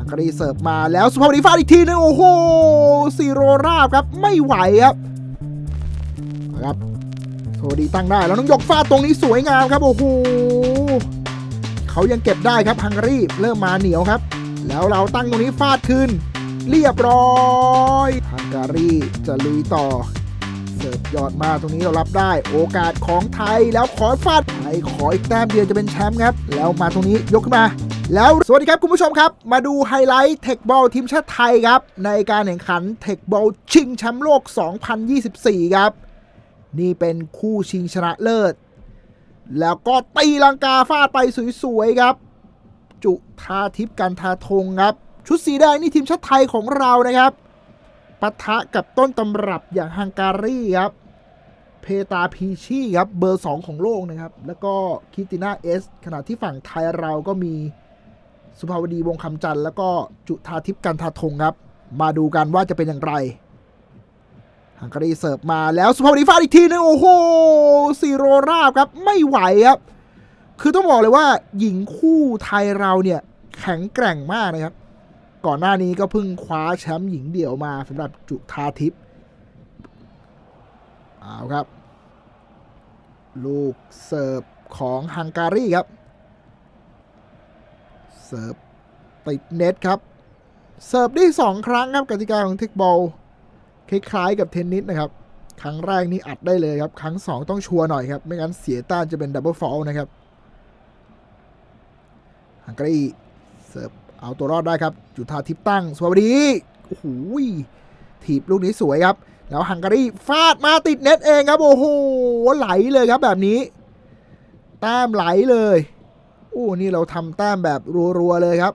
ฮังการีเสิร์ฟมาแล้วสุภาพดีฟาดอีกทีนึงโอ้โหซีโรราบครับไม่ไหวครับนะครับสุภาพดีตั้งได้แล้วน้องยกฟาดตรงนี้สวยงามครับโอ้โหเขายังเก็บได้ครับฮังการีเริ่มมาเหนียวครับ แล้วเราตั้งตรงนี้ฟาดคืนเรียบร้อยฮังการีจะลุยต่อเสิร์ฟยอดมาตรงนี้เรารับได้โอกาสของไทยแล้วขอฟาดไทยขออีกแต้มเดียวจะเป็นแชมป์ครับ แล้วมาตรงนี้ยกขึ้นมา แล้วสวัสดีครับคุณผู้ชมครับ มาดูไฮไลท์เทคบอลทีมชาติไทยครับ ในการแข่งขันเทคบอลชิงแชมป์โลก 2024 ครับ นี่เป็นคู่ชิงชนะเลิศ แล้วก็ตีลังกาฟาดไปสวยๆครับ จุธาทิพย์กันทาธงครับ ชุดสีแดงนี่ทีมชาติไทยของเรานะครับปะทะกับต้นตำรับอย่างฮังการีครับเพตาพีชีครับเบอร์ 2 ของโลกนะครับ แล้วก็คิติน่าเอสขณะที่ฝั่งไทยเราก็มี สุภาวดีวงคำจันทร์แล้วก็จุธาทิพย์กันทาธงครับ มาดูกันว่าจะเป็นอย่างไรฮังการีเสิร์ฟมาแล้วสุภาวดีฟาดอีกทีนึงโอ้โหซีโรราบครับไม่ไหวครับ คือต้องบอกเลยว่าหญิงคู่ไทยเราเนี่ยแข็งแกร่งมากนะครับ ก่อนหน้านี้ก็เพิ่งคว้าแชมป์หญิงเดี่ยวมาสำหรับจุธาทิพย์เอาครับ ลูกเสิร์ฟของฮังการีครับ เสิร์ฟติดเน็ตครับ เสิร์ฟได้สองครั้งครับกติกาของเทคบอลคล้ายๆกับเทนนิสนะครับ ครั้งแรกนี่อัดได้เลยครับ ครั้งสองต้องชัวร์หน่อยครับ ไม่งั้นเสียต้านจะเป็นดับเบิลฟอลนะครับฮังการีเสิร์ฟเอาตัวรอดได้ครับ จุธาทิพตั้ง สวัสดีโอ้โหถีบลูกนี้สวยครับ แล้วฮังการีฟาดมาติดเน็ตเองครับ โอ้โหไหลเลยครับแบบนี้แต้มไหลเลย อ้นี่เราทำแต้มแบบรัวๆเลยครับ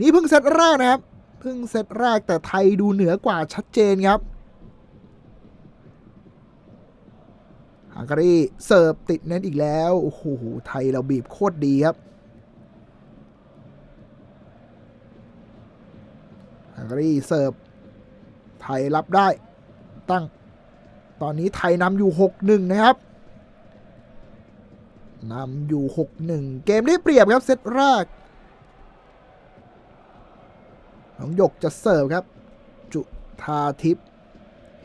นี่เพิ่งเซตแรกนะครับ เพิ่งเซตแรกแต่ไทยดูเหนือกว่าชัดเจนครับฮังการีเสิร์ฟติดเน็ตอีกแล้ว โอ้โห ไทยเราบีบโคตรดีครับฮังการีเสิร์ฟ ไทยรับได้ตั้ง ตอนนี้ไทยนำอยู่ 6-1 นะครับ นำอยู่ 6-1 เกมได้เปรียบครับเซตแรกน้องหยกจะเสิร์ฟครับ จุธาทิพย์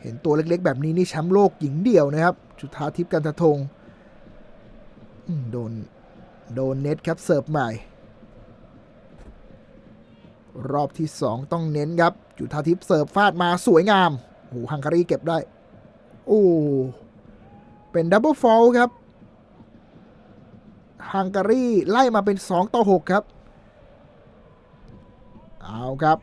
เห็นตัวเล็กๆ แบบนี้นี่แชมป์โลกหญิงเดี่ยวนะครับ จุธาทิพย์กันทะทงโดนโดนเน็ตครับเสิร์ฟใหม่ รอบที่ 2 ต้องเน้นครับ จุธาทิพย์เสิร์ฟฟาดมาสวยงามโอ้ฮังการีเก็บได้ โอ้เป็นดับเบิลฟอลครับ ฮังการีไล่มาเป็น 2 ต่อ 6 ครับ เอาครับ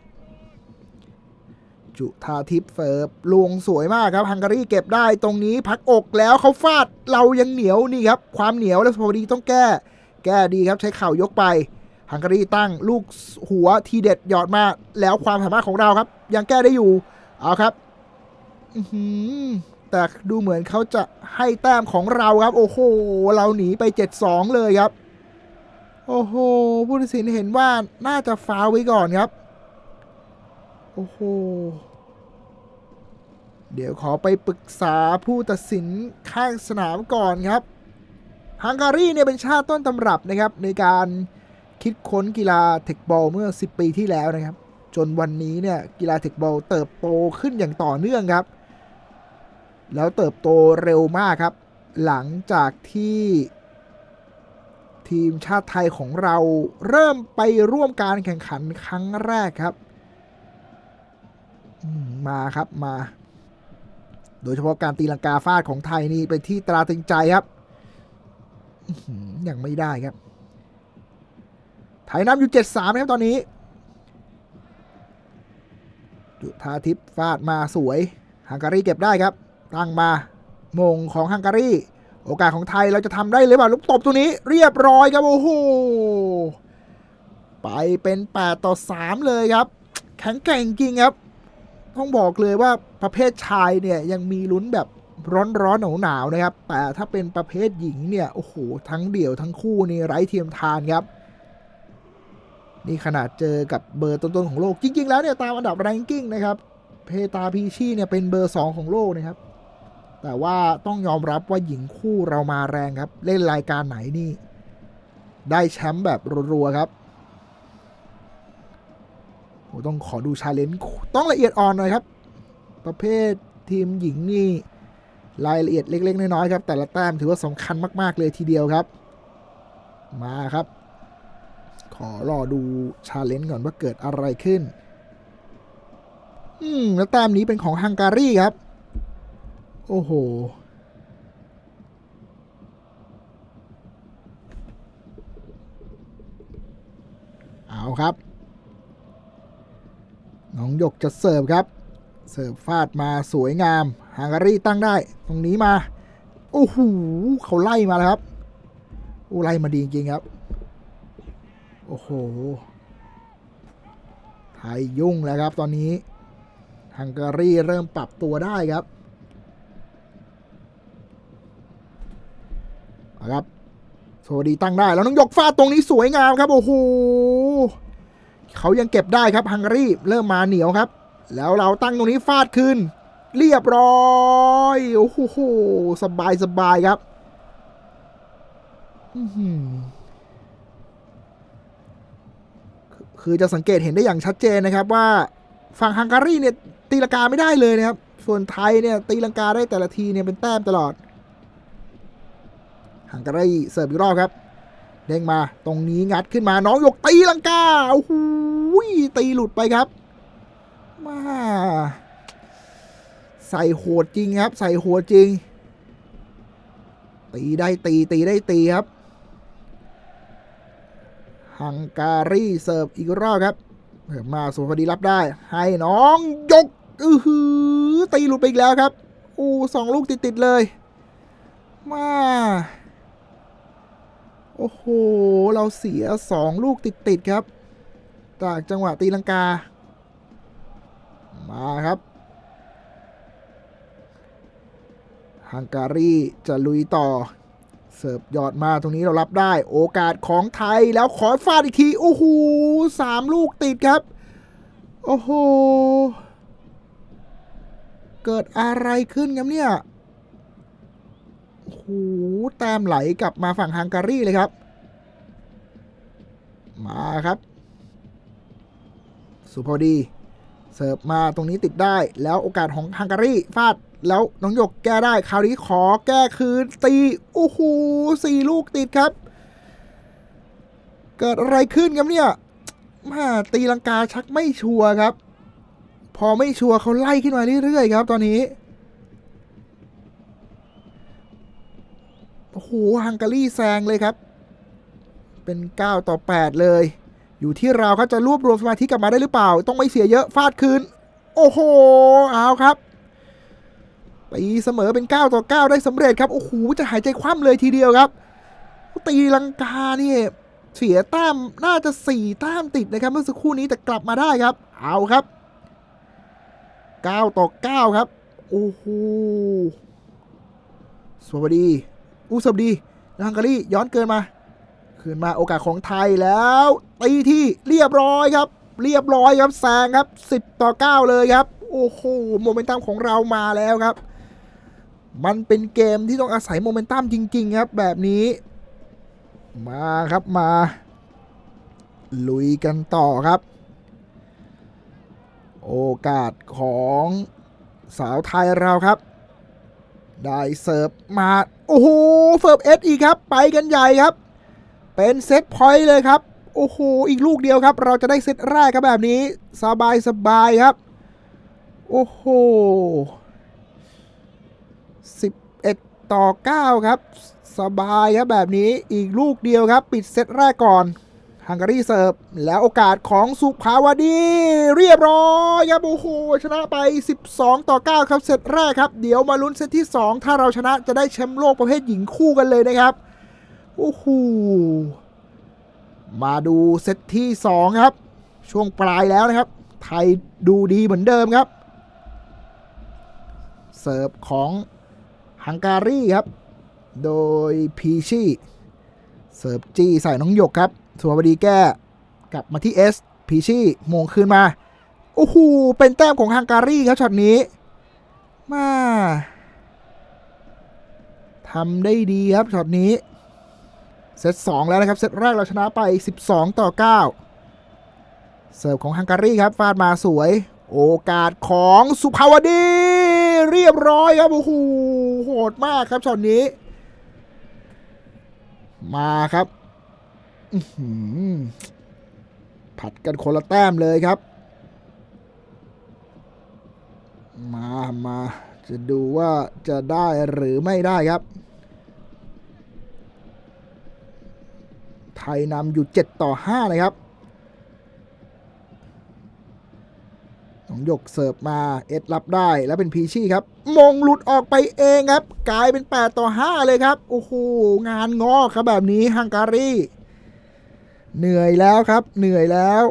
จุธาทิพย์เสิร์ฟลวงสวยมากครับฮังการีเก็บได้ตรงนี้พักอกแล้วเขาฟาดเรายังเหนียวนี่ครับ ความเหนียวแล้วพอดีต้องแก้ แก้ดีครับใช้เข่ายกไปฮังการีตั้งลูกหัวทีเด็ดหยอดมาแล้วความสามารถของเราครับ ยังแก้ได้อยู่ เอาครับอื้อหือ แต่ดูเหมือนเขาจะให้แต้มของเราครับ โอ้โห เราหนีไป 7-2 เลยครับ โอ้โหผู้ตัดสินเห็นว่าน่าจะฟาวไว้ก่อนครับ โอ้โห เดี๋ยวขอไปปรึกษาผู้ตัดสินข้างสนามก่อนครับฮังการีเนี่ยเป็นชาติต้นตำรับนะครับ ในการคิดค้นกีฬาเทคบอลเมื่อ 10 ปีที่แล้วนะครับ จนวันนี้เนี่ยกีฬาเทคบอลเติบโตขึ้นอย่างต่อเนื่องครับ แล้วเติบโตเร็วมากครับ หลังจากที่ทีมชาติไทยของเราเริ่มไปร่วมการแข่งขันครั้งแรกครับ มาครับมา โดยเฉพาะการตีลังกาฟาดของไทยนี่เป็นที่ตราตึงใจครับยังไม่ได้ครับ ไทยนำอยู่7-3นะครับตอนนี้ จุธาทิพย์ฟาดมาสวยฮังการีเก็บได้ครับ ตั้งมามงของฮังการี โอกาสของไทยเราจะทำได้หรือเปล่าลูกตบตัวนี้เรียบร้อยครับ โอ้โห ไปเป็น 8 ต่อ 3 เลยครับ แข็งแกร่งจริงครับ ต้องบอกเลยว่าประเภทชายเนี่ยยังมีลุ้นแบบร้อนร้อนหนาวหนาวๆนะครับ แต่ถ้าเป็นประเภทหญิงเนี่ย โอ้โห ทั้งเดี่ยวทั้งคู่นี่ไร้เทียมทานครับนี่ขนาดเจอกับเบอร์ต้นๆของโลก จริง ๆ แล้วเนี่ยตามอันดับแรงกิ้งนะครับ เพตาพีชีเนี่ยเป็นเบอร์ 2 ของโลกนะครับ แต่ว่าต้องยอมรับว่าหญิงคู่เรามาแรงครับ เล่นรายการไหนนี่ ได้แชมป์แบบรัวๆครับต้องขอดูชาเลนจ์ต้องละเอียดอ่อนหน่อยครับ ประเภททีมหญิงนี่ รายละเอียดเล็ก ๆ น้อยๆครับ แต่ละแต้มถือว่าสำคัญมากๆเลยทีเดียวครับ มาครับ ขอรอดูชาเลนจ์ก่อนว่าเกิดอะไรขึ้น อืมแล้วแต้มนี้เป็นของฮังการีครับ โอ้โห เอาครับ น้องหยกจะเสิร์ฟครับ เสิร์ฟฟาดมาสวยงาม ฮังการีตั้งได้ ตรงนี้มา โอ้โห เขาไล่มาแล้วครับ โอ้ไล่มาดีจริงๆครับ โอ้โห ไทยยุ่งแล้วครับตอนนี้ฮังการีเริ่มปรับตัวได้ครับ เอาครับสวัสดีตั้งได้แล้วน้องยกฟาดตรงนี้สวยงามครับโอ้โหเขายังเก็บได้ครับฮังการีเริ่มมาเหนียวครับ แล้วเราตั้งตรงนี้ฟาดคืนเรียบร้อยโอ้โหสบายสบายครับคือจะสังเกตเห็นได้อย่างชัดเจนนะครับว่าฝั่งฮังการีเนี่ยตีลังกาไม่ได้เลยนะครับ ส่วนไทยเนี่ยตีลังกาได้แต่ละทีเนี่ยเป็นแต้มตลอด ฮังการีเสิร์ฟอีกรอบครับ เด้งมาตรงนี้งัดขึ้นมาน้องหยกตีลังกาโอ้โหตีหลุดไปครับ มาใส่โหดจริงครับ ใส่โหดจริง ตีได้ตีตีได้ตีครับฮังการีเสิร์ฟอีกรอบครับเพิ่มมาสุพดีรับได้ ให้น้องยกอือหือตีหลุดไปอีกแล้วครับอู้สองลูกติด ๆ เลย มา โอ้โห เราเสียสองลูกติดๆครับ จากจังหวะตีลังกา มาครับ ฮังการีจะลุยต่อ เสิร์ฟยอดมาตรงนี้เรารับได้ โอกาสของไทยแล้วขอฟาดอีกที โอ้โหสามลูกติดครับ โอ้โห เกิดอะไรขึ้นครับเนี่ย โหแต้มไหลกลับมาฝั่งฮังการีเลยครับ มาครับ สุพอดี เสิร์ฟมาตรงนี้ติดได้ แล้วโอกาสของฮังการีฟาดแล้วน้องหยกแก้ได้คราวนี้ขอแก้คืนตี โอ้โหสี่ลูกติดครับ เกิดอะไรขึ้นครับเนี่ยมาตีลังกาชักไม่ชัวร์ครับ พอไม่ชัวร์เขาไล่ขึ้นมาเรื่อยๆครับ ตอนนี้ โอ้โหฮังการีแซงเลยครับ เป็น 9 ต่อ 8 เลย อยู่ที่เราเขาจะรวบรวมสมาธิกลับมาได้หรือเปล่า ต้องไม่เสียเยอะฟาดคืน โอ้โหเอาครับตีเสมอเป็น 9 ต่อ 9 ได้สำเร็จครับ โอ้โห จะหายใจคว่ำเลยทีเดียวครับ ตีลังกานี่เสียแต้มน่าจะ 4 แต้มติดนะครับเมื่อสักครู่นี้แต่กลับมาได้ครับ เอาครับ 9 ต่อ 9 ครับ โอ้โหสวัสดี อุสวัสดีฮังการีย้อนเกินมาคืนมาโอกาสของไทยแล้วตีที่เรียบร้อยครับ เรียบร้อยครับแซงครับ 10 ต่อ 9 เลยครับ โอ้โหโมเมนตัมของเรามาแล้วครับ มันเป็นเกมที่ต้องอาศัยโมเมนตัมจริง ๆ ครับ แบบนี้ มาครับมา ลุยกันต่อครับ โอกาสของสาวไทยเราครับ ได้เสิร์ฟมา โอ้โหเฟิร์ฟเอสอีกครับ ไปกันใหญ่ครับ เป็นเซตพอยต์เลยครับ โอ้โห อีกลูกเดียวครับ เราจะได้เซตแรกครับแบบนี้ สบายสบายครับ โอ้โห11ต่อ9ครับ สบายครับแบบนี้ อีกลูกเดียวครับ ปิดเซตแรกก่อน ฮังการีเสิร์ฟแล้วโอกาสของสุภาวดี เรียบร้อยครับโอ้โหชนะไป 12 ต่อ 9 ครับเซตแรกครับ เดี๋ยวมาลุ้นเซตที่ 2 ถ้าเราชนะจะได้แชมป์โลกประเภทหญิงคู่กันเลยนะครับโอ้โหมาดูเซตที่ 2 ครับ ช่วงปลายแล้วนะครับ ไทยดูดีเหมือนเดิมครับ เสิร์ฟของฮังการีครับ โดยพีชีเสิร์ฟจี้ใส่น้องหยกครับ สุภาพดีแก้กลับมาที่เอสพีชีโมงคืนมา โอ้โห เป็นแต้มของฮังการีครับช็อตนี้ มาทำได้ดีครับช็อตนี้ เซต2แล้วนะครับ เซตแรกเราชนะไป 12 ต่อ 9 เสิร์ฟของฮังการีครับฟาดมาสวย โอกาสของสุภาวดี เรียบร้อยครับ โอ้โห โหดมากครับช็อตนี้ มาครับ ผัดกันคนละแต้มเลยครับ มามาจะดูว่าจะได้หรือไม่ได้ครับ ไทยนำอยู่ 7 ต่อ5เลยครับน้องหยกเสิร์ฟมาเอ็ดรับได้แล้วเป็นพีชี่ครับ มงหลุดออกไปเองครับ กลายเป็น 8 ต่อ 5 เลยครับ โอ้โห งานงอครับแบบนี้ฮังการี เหนื่อยแล้วครับ เหนื่อยแล้ว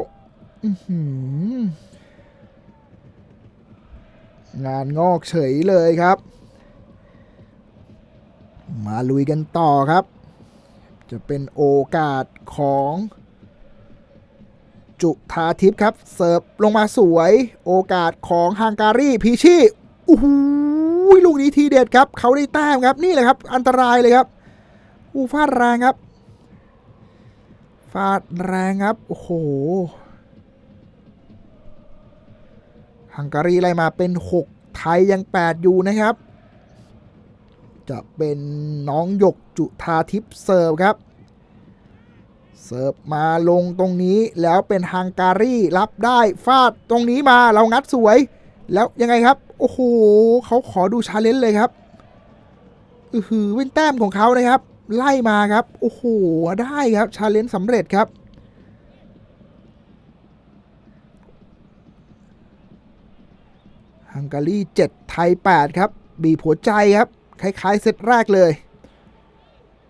งานงอกเฉยเลยครับ มาลุยกันต่อครับ จะเป็นโอกาสของจุธาทิพย์ครับ เสิร์ฟลงมาสวยโอกาสของฮังการีพีชีโอ้โหลูกนี้ทีเด็ดครับ เขาได้แต้มครับนี่แหละครับ อันตรายเลยครับ อู้ฟาดแรงครับ ฟาดแรงครับ โอ้โห ฮังการีไล่มาเป็น 6 ไทยยัง 8 อยู่นะครับ จะเป็นน้องหยกจุธาทิพย์เสิร์ฟครับเสิร์ฟมาลงตรงนี้แล้วเป็นฮังการีรับได้ฟาดตรงนี้มาเรางัดสวย แล้วยังไงครับ โอ้โหเขาขอดูชาเลนจ์เลยครับอือหือเป็นแต้มของเขานะครับ ไล่มาครับ โอ้โห ได้ครับ ชาเลนจ์สำเร็จครับ ฮังการี7 ไทย 8 ครับ บีหัวใจครับ คล้าย ๆ เซตแรกเลย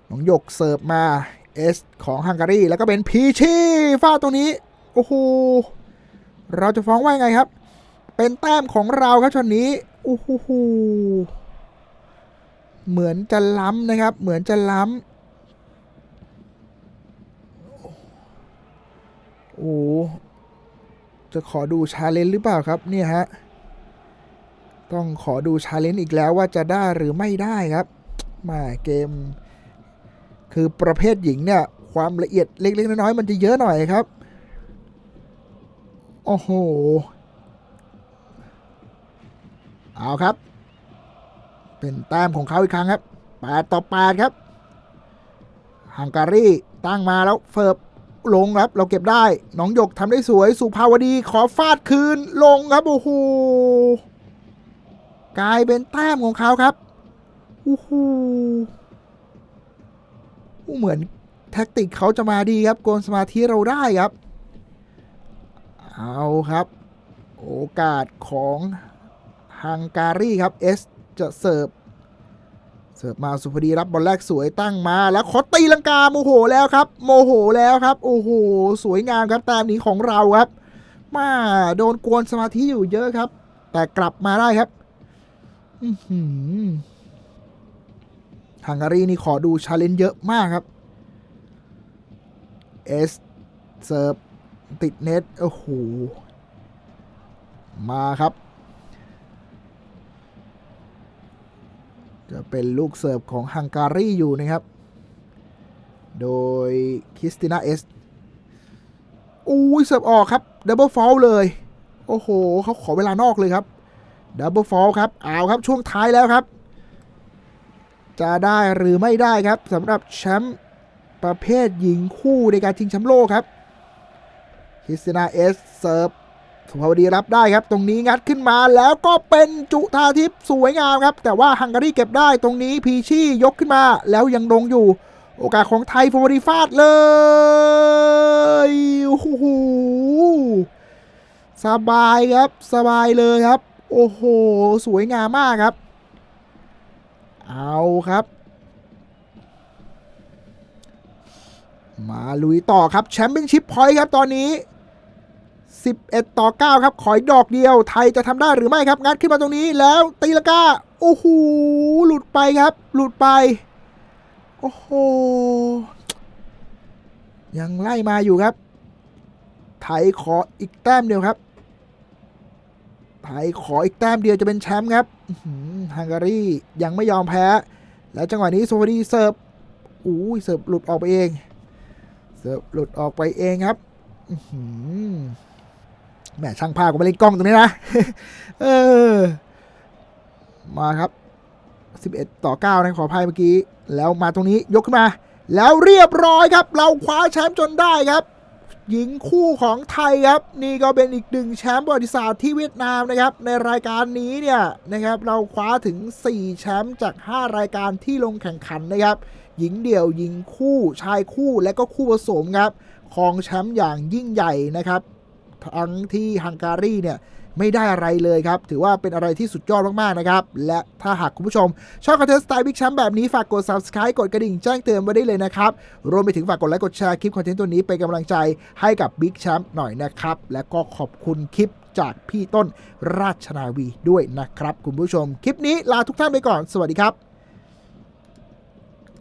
น้องหยกเสิร์ฟมาเอสของฮังการีแล้วก็เป็นพีชีฟาดตรงนี้ โอ้โห เราจะฟ้องว่าไงครับ เป็นแต้มของเราครับช็อตนี้ โอ้โห เหมือนจะล้ำนะครับ เหมือนจะล้ำ โอ้ จะขอดูชาเลนจ์หรือเปล่าครับเนี่ยฮะ ต้องขอดูชาเลนจ์อีกแล้วว่าจะได้หรือไม่ได้ครับ มาเกม คือประเภทหญิงเนี่ย ความละเอียดเล็กๆน้อยๆมันจะเยอะหน่อยครับ โอ้โห เอาครับ เป็นแต้มของเขาอีกครั้งครับ8ต่อ8ครับฮังการีตั้งมาแล้วเฟิร์บลงครับ เราเก็บได้น้องหยกทำได้สวย สุภาวดีขอฟาดคืนลงครับโอ้โหกลายเป็นแต้มของเขาครับโอ้โหเหมือนแท็กติกเขาจะมาดีครับโกนสมาธิเราได้ครับ เอาครับ โอกาสของฮังการีครับเอส จะเสิร์ฟเสิร์ฟมาสุพดีรับบอลแรกสวยตั้งมาแล้วขอตีลังกาโมโหแล้วครับ โมโหแล้วครับ โอ้โห สวยงามครับแต้มนี้ของเราครับ มาโดนกวนสมาธิอยู่เยอะครับ แต่กลับมาได้ครับหังการีนี่ขอดูชาเลนจ์เยอะมากครับเอสเสิร์ฟติดเน็ตโอ้โหมาครับ จะเป็นลูกเสิร์ฟของฮังการีอยู่นะครับ โดยคริสติน่าเอสอุ้ยเสิร์ฟออกครับดับเบิลฟอลเลย โอ้โหเขาขอเวลานอกเลยครับดับเบิลฟอลครับเอาครับช่วงท้ายแล้วครับ จะได้หรือไม่ได้ครับสำหรับแชมป์ประเภทหญิงคู่ในการชิงแชมป์โลกครับคริสตินาเอสเซิร์ฟ สุภาวดีรับได้ครับ ตรงนี้งัดขึ้นมาแล้วก็เป็นจุธาทิพย์สวยงามครับ แต่ว่าฮังการีเก็บได้ตรงนี้พีชี่ยกขึ้นมาแล้วยังลงอยู่ โอกาสของไทยฟอร์ดีฟาดเลยโอ้โหสบายครับสบายเลยครับ โอ้โห สวยงามมากครับ เอาครับ มาลุยต่อครับแชมเปี้ยนชิพพอยต์ครับตอนนี้ 11 ต่อ 9 ครับ ขอยดอกเดียว ไทยจะทำได้หรือไม่ครับ งัดขึ้นมาตรงนี้แล้วตีละก้าโอ้โห หลุดไปครับ หลุดไป โอ้โห ยังไล่มาอยู่ครับ ไทยขออีกแต้มเดียวครับ ไทยขออีกแต้มเดียวจะเป็นแชมป์ครับฮังการียังไม่ยอมแพ้ แล้วจังหวะนี้โซวดีเสิร์ฟอู้ยเสิร์ฟหลุดออกไปเอง เสิร์ฟหลุดออกไปเองครับ อื แหมช่างภาพก็มาเล่นกล้องตรงนี้นะเออมาครับ 11 ต่อ 9 นะขออภัยเมื่อกี้ แล้วมาตรงนี้ยกขึ้นมา แล้วเรียบร้อยครับ เราคว้าแชมป์จนได้ครับ หญิงคู่ของไทยครับ นี่ก็เป็นอีกหนึ่งแชมป์ประวัติศาสตร์ที่เวียดนามนะครับ ในรายการนี้เนี่ยนะครับ เราคว้าถึง 4 แชมป์จาก 5 รายการที่ลงแข่งขันนะครับ หญิงเดี่ยวหญิงคู่ชายคู่และก็คู่ผสมครับครองแชมป์อย่างยิ่งใหญ่นะครับ ทั้งที่ฮังการีเนี่ยไม่ได้อะไรเลยครับ ถือว่าเป็นอะไรที่สุดยอดมาก ๆ นะครับ และถ้าหากคุณผู้ชม ชอบคอนเทนต์สไตล์บิ๊กแชมป์แบบนี้ ฝากกด subscribe กดกระดิ่งแจ้งเตือนไว้ได้เลยนะครับ รวมไปถึงฝากกดไลค์กดแชร์คลิปคอนเทนต์ตัวนี้เป็นกำลังใจให้กับบิ๊กแชมป์หน่อยนะครับ และก็ขอบคุณคลิปจากพี่ต้นราชนาวีด้วยนะครับ คุณผู้ชม คลิปนี้ลาทุกท่านไปก่อน สวัสดีครับ